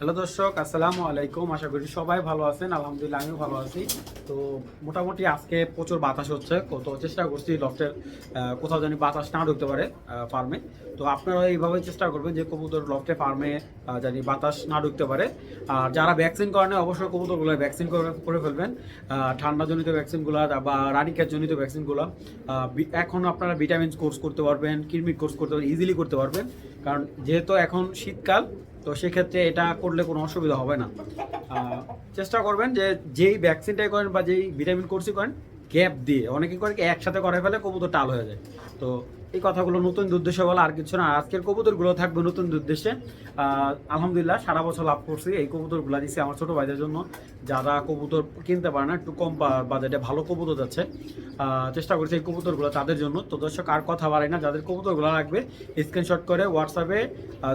Hello দর্শক, আসসালামু আলাইকুম। আশা করি সবাই ভালো আছেন। আলহামদুলিল্লাহ, আমিও ভালো আছি। তো মোটামুটি আজকে প্রচুর বাতাস হচ্ছে। তো চেষ্টা করছি লফটের কোথাও জানি বাতাস না ঢুকতে পারে ফার্মে। তো আপনারা এইভাবে চেষ্টা করবেন যে কবুতর লফটে ফার্মে জানি বাতাস না ঢুকতে পারে। আর যারা ভ্যাকসিন করেন অবশ্যই কবুতরগুলো ভ্যাকসিন করে ফেলবেন। ঠান্ডাজনিত ভ্যাকসিনগুলো বা রানিকের জনিত ভ্যাকসিনগুলো এখন আপনারা ভিটামিন কোর্স করতে পারবেন কিরমিক কোর্স করতে পারবেন ইজিলি করতে পারবেন। কারণ যেহেতু এখন শীতকাল তো সেক্ষেত্রে এটা করলে কোনো অসুবিধা হবে না। চেষ্টা করবেন যে যেই ভ্যাকসিনটাই করেন বা যেই ভিটামিন কোর্সই করেন গ্যাপ দিয়ে। অনেকে করে কি একসাথে করে ফেলে কবুতর টাল হয়ে যায়। তো এই কথাগুলো নতুন উদ্দেশ্য বলা আর কিছু না। আজকের কবুতরগুলো থাকবে নতুন আহ, আলহামদুলিল্লাহ সারা বছর লাভ করছি এই কবুতরগুলো দিচ্ছি আমার ছোটো ভাইদের জন্য। যারা কবুতর কিনতে পারে না একটু কম বাজেটে ভালো কবুতর যাচ্ছে। চেষ্টা করছি এই কবুতরগুলো তাদের জন্য। তো দর্শক আর কথা বাড়াই না। যাদের কবুতরগুলো লাগবে স্ক্রিনশট করে হোয়াটসঅ্যাপে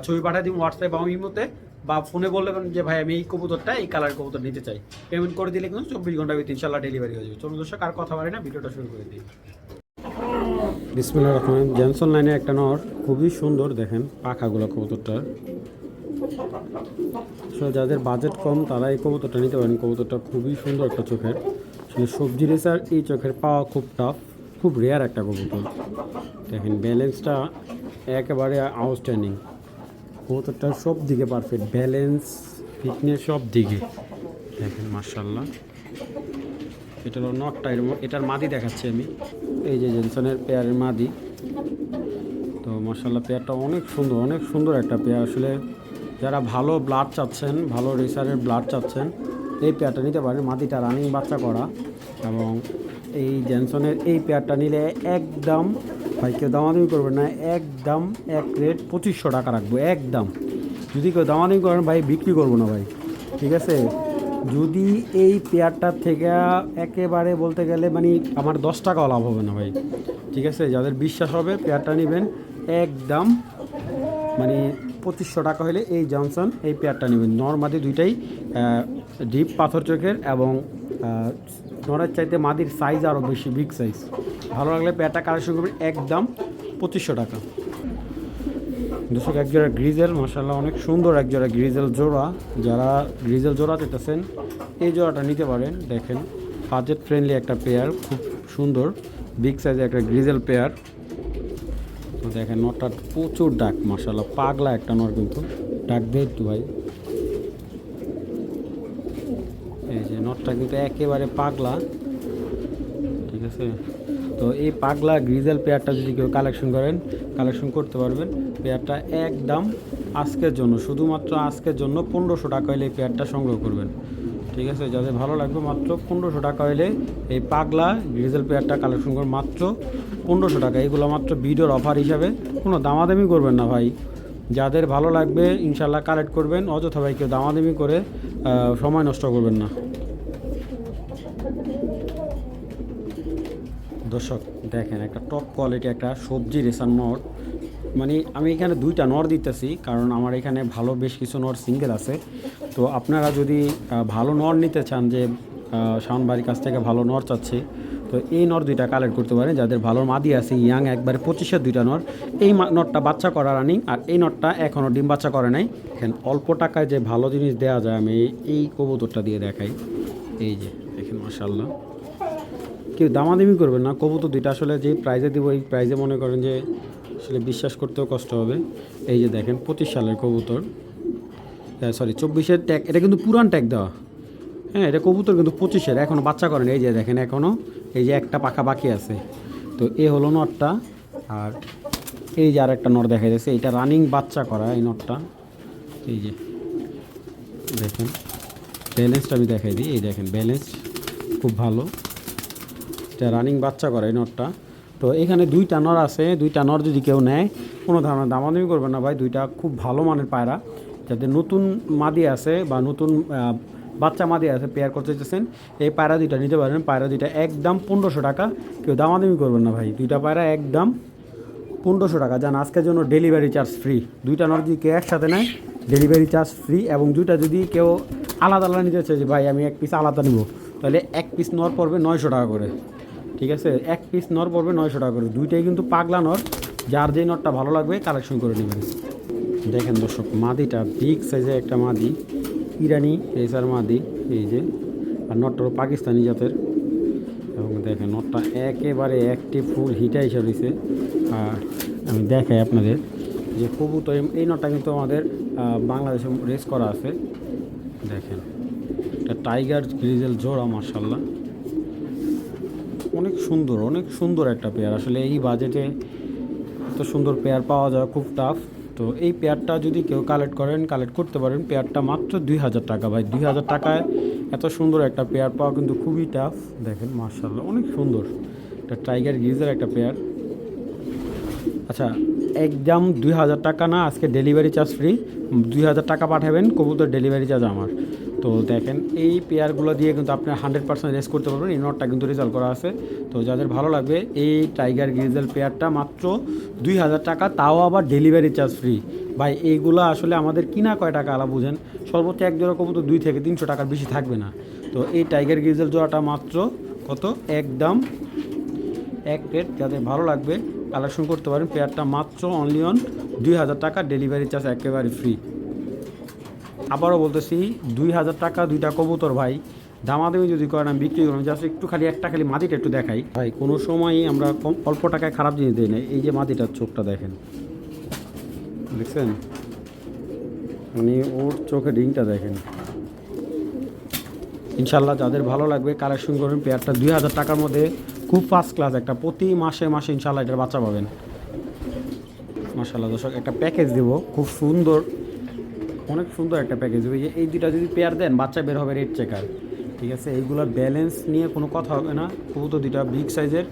ছবি পাঠিয়ে দিন হোয়াটসঅ্যাপ বা ইমোতে বা ফোনে বললেন যে, ভাই, আমি এই কবুতরটা, এই কালার কবুতর নিতে চাই। পেমেন্ট করে দিলে কিন্তু চব্বিশ ঘণ্টা ভিতরে ইনশাল্লাহ ডেলিভারি হয়ে যাবে। চলুন দর্শক, আর কথা বাড়াই না, ভিডিওটা শুরু করে দিই। বিসমিল্লাহ রহমান জেনসন লাইনে একটা নর, খুবই সুন্দর দেখেন পাখাগুলো কবুতরটা। সো যাদের বাজেট কম, তারা এই কবুতরটা নিতে পারেন। কবুতরটা খুবই সুন্দর একটা চোখের। আসলে সবজি রেসার, এই চোখের পাওয়া খুব টাফ খুব রেয়ার একটা কবুতর। দেখেন ব্যালেন্সটা একেবারে আউটস্ট্যান্ডিং কবুতরটার সব দিকে পারফেক্ট ব্যালেন্স ফিটনেস সব দিকে। দেখেন মার্শাল্লাহ এটা হলো নটটা এটার মাদি দেখাচ্ছি আমি। এই যে জেনসনের পেয়ারের মাদি। তো মশাল্লা পেয়ারটা অনেক সুন্দর অনেক সুন্দর একটা পেয়ার। আসলে যারা ভালো ব্লাড চাচ্ছেন, ভালো রেসারের ব্লাড চাচ্ছেন, এই পেয়ারটা নিতে পারেন। মাদিটা রানিং বাচ্চা করা এবং এই জেনসনের এই পেয়ারটা নিলে একদম ভাই, কেউ দামাদামি করবে না। একদম এক রেট পঁচিশশো টাকা রাখব একদম যদি কেউ দামাদামি করেন ভাই, বিক্রি করব না, ভাই। ঠিক আছে? যদি এই পেয়ারটার থেকে একেবারে বলতে গেলে মানে আমার দশ টাকাও লাভ হবে না, ভাই। ঠিক আছে? যাদের বিশ্বাস হবে পেয়ারটা নেবেন একদম মানে পঁচিশশো টাকা হলে এই জনসন এই পেয়ারটা নেবেন। নর্মাদি দুইটাই ডিপ পাথর চোখের এবং নরের চাইতে মাদির সাইজ আরও বেশি বিগ সাইজ ভালো লাগলে পেয়ারটা কালেকশন করবেন একদম পঁচিশশো টাকা। দর্শক এক জোড়া গ্রিজেল মশাল্লাহ অনেক সুন্দর এক জোড়া গ্রিজেল জোড়া। যারা গ্রিজেল জোড়া চেতেছেন এই জোড়াটা নিতে পারেন। দেখেন বাজেট ফ্রেন্ডলি একটা পেয়ার খুব সুন্দর বিগ সাইজের একটা গ্রিজেল পেয়ার দেখেন, নটটা প্রচুর ডাক মশাল্লাহ পাগলা একটা নর কিন্তু। ডাক দেয় একটু ভাই। এই কিন্তু একেবারে পাগলা। ঠিক আছে? তো এই পাগলা গ্রিজেল পেয়ারটা যদি কেউ কালেকশন করেন কালেকশন করতে পারবেন। পেয়ারটা একদম আজকের জন্য, শুধুমাত্র আজকের জন্য পনেরোশো টাকা হলে এই পেয়ারটা সংগ্রহ করবেন। ঠিক আছে? যাদের ভালো লাগবে, মাত্র পনেরোশো টাকা হলে এই পাগলা গ্রিজেল পেয়ারটা কালেকশন করবেন মাত্র পনেরোশো টাকা। এগুলো মাত্র ভিডিওর অফার হিসাবে কোনো দামাদামি করবেন না ভাই। যাদের ভালো লাগবে ইনশাল্লাহ কালেক্ট করবেন। অযথা ভাই কেউ দামাদামি করে সময় নষ্ট করবেন না। দর্শক, দেখেন একটা টপ কোয়ালিটি একটা সবজি রেসার নট মানে আমি এখানে দুইটা নর দিতেছি, কারণ আমার এখানে ভালো বেশ কিছু নর সিঙ্গেল আছে। তো আপনারা যদি ভালো নর নিতে চান যে শাওন বাড়ির কাছ থেকে ভালো নর চাচ্ছে, তো এই নর দুইটা কালেক্ট করতে পারেন। যাদের ভালো মাদি আছে, ইয়াং একবারে পঁচিশের দুইটা নর। এই নটটা বাচ্চা করা রানিং আর এই নটটা এখনও ডিম বাচ্চা করে নাই। এখানে অল্প টাকায় যে ভালো জিনিস দেওয়া যায়, আমি এই- কবুতরটা দিয়ে দেখাই। এই যে, দেখেন মাসাল্লাহ কেউ দামাদামি করবেন না কবুতর দুইটা। আসলে যে প্রাইজে দিব, এই প্রাইজে মনে করেন যে আসলে বিশ্বাস করতেও কষ্ট হবে। এই যে দেখেন, পঁচিশ সালের কবুতর। সরি চব্বিশের ট্যাগ এটা কিন্তু পুরান ট্যাগ দেওয়া। হ্যাঁ এটা কবুতর কিন্তু পঁচিশের এখনও বাচ্চা করেন। এই যে দেখেন এখনও এই যে একটা পাখা বাকি আছে। তো এ হলো নটটা, আর এই যে আর একটা নট দেখা যাচ্ছে এটা রানিং বাচ্চা করা, এই নটটা। এই যে দেখেন ব্যালেন্সটা আমি দেখাই দিই। এই দেখেন ব্যালেন্স খুব ভালো। এটা রানিং বাচ্চা করে এই নটটা। তো এখানে দুইটা নর আছে, দুইটা নর যদি কেউ নেয়, কোনো ধরনের দামাদামি করবে না ভাই, দুইটা খুব ভালো মানের পায়রা। যাদের নতুন মাদি আছে বা নতুন বাচ্চা মাদি আছে পেয়ার করতে চাইছেন এই পায়রা দুইটা নিতে পারেন। পায়রা দুইটা একদম পনেরোশো টাকা, কেউ দামাদামি করবেন না ভাই। দুইটা পায়রা একদম পনেরোশো টাকা। জান, আজকের জন্য ডেলিভারি চার্জ ফ্রি দুইটা নর যদি কেউ একসাথে নেয় ডেলিভারি চার্জ ফ্রি এবং দুইটা যদি কেউ আলাদা আলাদা নিতে চাই যে, ভাই, আমি এক পিস আলাদা নিব। তাহলে এক পিস নর পড়বে নয়শো টাকা করে। ঠিক আছে? এক পিস নর পড়বে নয়শো টাকা করে। দুইটাই কিন্তু পাগলা নর। যার যেই নটটা ভালো লাগবে কালেকশন করে নেবেন। দেখেন দর্শক, মাদিটা বিগ সাইজের একটা মাদি। ইরানি রেসার মাদি, এই যে। আর নটটা পাকিস্তানি জাতের। এবং দেখেন নটটা একেবারে একটি ফুল হিটা হিসাবে আর আমি দেখাই আপনাদের যে কবুতর, এই নটটা কিন্তু আমাদের বাংলাদেশে রেস করা আছে। দেখেন এটা টাইগার গ্রিজেল জোড়া মার্শাল্লাহ সুন্দর, অনেক সুন্দর একটা পেয়ার আসলে এই বাজেটে এত সুন্দর পেয়ার পাওয়া যায়, খুব টাফ তো এই পেয়ারটা যদি কেউ কালেক্ট করেন কালেক্ট করতে পারেন পেয়ারটা মাত্র দুই হাজার টাকা। ভাই, দুই হাজার টাকায় এত সুন্দর একটা পেয়ার পাওয়া কিন্তু খুবই টাফ দেখেন মার্শাল্লাহ অনেক সুন্দর। এটা টাইগার গিজের একটা পেয়ার আচ্ছা একদম দুই হাজার টাকা না, আজকে ডেলিভারি চার্জ ফ্রি দুই হাজার টাকা পাঠাবেন, কবুতর ডেলিভারি চার্জ আমার। তো দেখেন, এই পেয়ারগুলো দিয়ে কিন্তু আপনি হান্ড্রেড পার্সেন্ট রেস করতে পারবেন। এই নটটা কিন্তু রেজাল্ট করা আছে। তো যাদের ভালো লাগবে, এই টাইগার গ্রিজেল পেয়ারটা মাত্র দুই হাজার টাকা, তাও আবার ডেলিভারি চার্জ ফ্রি ভাই, এইগুলো আসলে আমাদের কিনা কয় টাকা, আলা বুঝেন? সর্বোচ্চ এক জোড়া কবুতর দুই থেকে তিনশো টাকার বেশি থাকবে না। তো এই টাইগার গ্রিজেল জোড়াটা মাত্র কত? একদম এক প্লেট যাদের ভালো লাগবে কালেকশন করতে পারেন। পেয়ারটা মাত্র অনলি অন দুই হাজার টাকা ডেলিভারি চার্জ একেবারে ফ্রি আবারও বলতেছি, দুই হাজার টাকা দুইটা কবুতর ভাই। দামাদামি যদি করেন, আমি বিক্রি করুন জাস্ট একটু খালি একটা খালি মাটিটা একটু দেখাই। ভাই, কোনো সময়ই আমরা কম অল্প টাকায় খারাপ জিনিস দিই না এই যে মাটিটার চোখটা দেখেন। দেখছেন? মানে ওর চোখে ডিংটা দেখেন। ইনশাল্লাহ যাদের ভালো লাগবে কালেকশন করবেন। পেয়ারটা দুই হাজার টাকার মধ্যে খুব ফার্স্ট ক্লাস একটা প্রতি মাসে মাসে ইনশাল্লাহ এটার বাচ্চা পাবেন। মাসাল্লাহ দর্শক, একটা প্যাকেজ দেব। খুব সুন্দর অনেক সুন্দর একটা প্যাকেজ দেবো এই দুটা যদি পেয়ার দেন, বাচ্চা বের হবে রেড চেকার ঠিক আছে? এইগুলোর ব্যালেন্স নিয়ে কোনো কথা হবে না। কবুতর দুটা বিগ সাইজের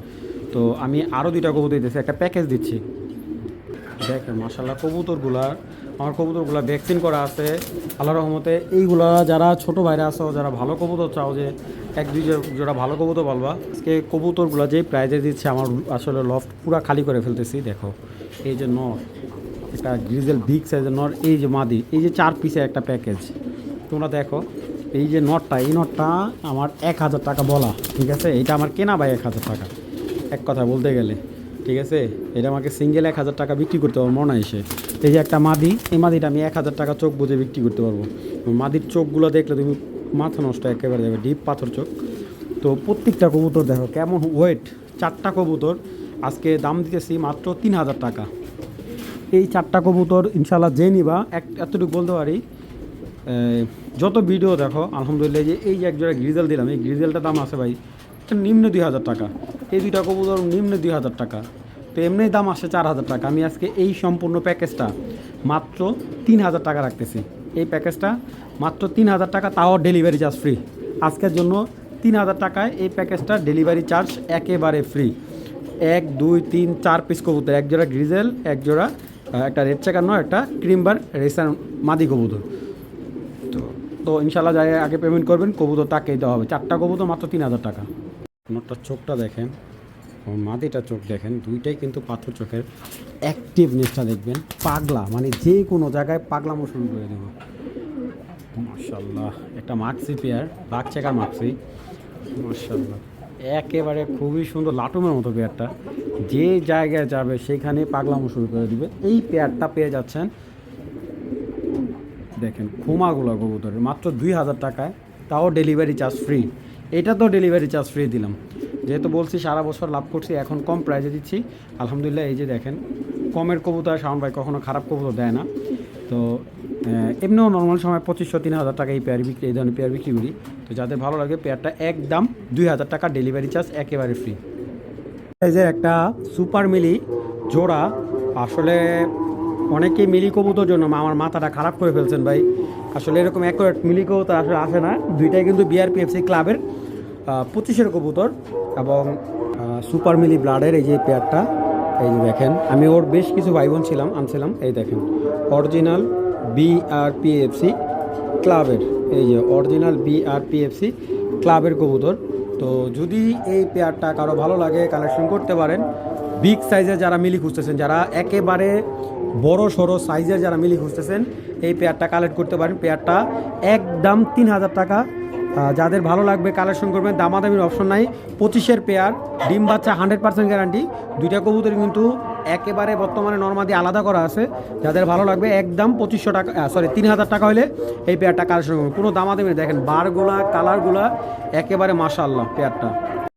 তো আমি আরও দুইটা কবুতর দিতেছি। একটা প্যাকেজ দিচ্ছি। দেখেন মাসাল্লাহ কবুতরগুলা, আমার কবুতরগুলা ভ্যাকসিন করা আছে। আল্লাহ রহমতে এইগুলা যারা ছোট ভাইরা আছো, যারা ভালো কবুতর চাও যে এক, দুই জোড়া ভালো কবুতর বলবা আজকে কবুতরগুলা যেই প্রাইজে দিচ্ছে, আমার আসলে লফট পুরা খালি করে ফেলতেছি। দেখো, এই যে নর একটা গ্রিজেল বিগ সাইজের নর, এই যে মাদি, এই যে চার পিসের একটা প্যাকেজ তোমরা দেখো, এই যে নটটা এই নটটা আমার এক হাজার টাকা বলা, ঠিক আছে? এটা আমার কেনা ভাই এক হাজার টাকা। এক কথা বলতে গেলে, ঠিক আছে? এটা আমাকে সিঙ্গেল এক হাজার টাকা বিক্রি করতে পারব, মনে এসে এই যে একটা মাদি, এই মাদিটা আমি এক হাজার টাকা চোখ বুঝে বিক্রি করতে পারব। মাদির চোখগুলো দেখলে তুমি মাথা নষ্ট, একেবারে যাবে ডিপ পাথর চোখ। তো প্রত্যেকটা কবুতর দেখো, কেমন ওয়েট চারটা কবুতর, আজকে দাম দিতেছি মাত্র তিন হাজার টাকা। এই চারটা কবুতর ইনশাল্লাহ যে নিবা, এক এতটুকু বলতে পারি। যত ভিডিও দেখো, আলহামদুলিল্লাহ যে এই যে এক জোড়া গ্রিজেল দিলাম, এই গ্রিজেলটার দাম আছে ভাই নিম্ন দুই হাজার টাকা। এই দুইটা কবুতর নিম্ন দুই হাজার টাকা। তো এমনি দাম আসে চার হাজার টাকা। আমি আজকে এই সম্পূর্ণ প্যাকেজটা মাত্র তিন হাজার টাকা রাখতেছি। এই প্যাকেজটা মাত্র তিন হাজার টাকা, তাও ডেলিভারি চার্জ ফ্রি। আজকের জন্য তিন হাজার টাকায় এই প্যাকেজটা ডেলিভারি চার্জ একেবারে ফ্রি। এক, দুই, তিন, চার পিস কবুতর, এক জোড়া গ্রিজেল, এক জোড়া একটা রেড চেকার নয়, একটা ক্রিমবার রেসার মাদি কবুতর। তো তো ইনশাল্লাহ যাই আগে পেমেন্ট করবেন, কবুতর তাকেই দেওয়া হবে। চারটা কবুতর মাত্র তিন হাজার টাকা। নটটার চোখটা দেখেন, ও মাদিটার চোখ দেখেন, দুইটাই কিন্তু পাথর চোখের অ্যাক্টিভনেসটা দেখবেন। পাগলা মানে যে কোনো জায়গায় পাগলামো শুরু করে দেবো। মার্শাল্লাহ একটা মাক্সি পেয়ার বাঘ চেকার মাক্সি মার্শাল্লাহ একেবারে খুবই সুন্দর লাটুমের মতো পেয়ারটা। যে জায়গায় যাবে সেখানে পাগলামো শুরু করে দিবে। এই পেয়ারটা পেয়ে যাচ্ছেন, দেখেন, খোমাগুলো কবুতরের, মাত্র দুই হাজার টাকায়, তাও ডেলিভারি চার্জ ফ্রি এটা তো ডেলিভারি চার্জ ফ্রি দিলাম। যেহেতু বলছি, সারা বছর লাভ করছি, এখন কম প্রাইজে দিচ্ছি। আলহামদুলিল্লাহ, এই যে দেখেন, কমের কবুতর, শাওন ভাই কখনো খারাপ কবুতর দেয় না। তো এমনিও নর্মাল সময় পঁচিশশো তিন হাজার টাকা এই পেয়ার বিক্রি, এই ধরনের পেয়ার বিক্রি করি। তো যাদের ভালো লাগে পেয়ারটা একদম দুই হাজার টাকা ডেলিভারি চার্জ একেবারে ফ্রি এই যে একটা সুপার মিলি জোড়া, আসলে অনেকেই মিলি কবুতর জন্য আমার মাথাটা খারাপ করে ফেলছেন ভাই। আসলে এরকম অ্যাকুরেট মিলি কবুতর আসলে আসে না। দুইটাই কিন্তু বিআরপিএফসি ক্লাবের পঁচিশের কবুতর এবং সুপার মিলি ব্লাডের এই যে পেয়ারটা এই যে দেখেন, আমি ওর বেশ কিছু ভাই বোন ছিলাম, আনছিলাম। এই দেখেন অরিজিনাল বিআরপিএফসি ক্লাবের, এই যে অরিজিনাল বিআরপিএফসি ক্লাবের কবুতর। তো যদি এই পেয়ারটা কারও ভালো লাগে কালেকশন করতে পারেন। বিগ সাইজে যারা মিলি খুঁজতেছেন, যারা একেবারে বড়, সড়ো সাইজের যারা মিলি খুঁজতেছেন, এই পেয়ারটা কালেক্ট করতে পারেন। পেয়ারটা একদম তিন হাজার টাকা। যাদের ভালো লাগবে কালেকশন করবেন, দামাদামির অপশন নাই। পঁচিশের পেয়ার ডিম বাচ্চা হান্ড্রেড পার্সেন্ট গ্যারান্টি দুইটা কবুতর কিন্তু একেবারে বর্তমানে নর্মাদি আলাদা করা আছে। যাদের ভালো লাগবে একদম পঁচিশশো টাকা সরি তিন হাজার টাকা হলে এই পেয়ারটা কালেকশন করবেন কোনো দামা নেই। দেখেন বারগুলা কালারগুলা একেবারে মাশাআল্লাহ পেয়ারটা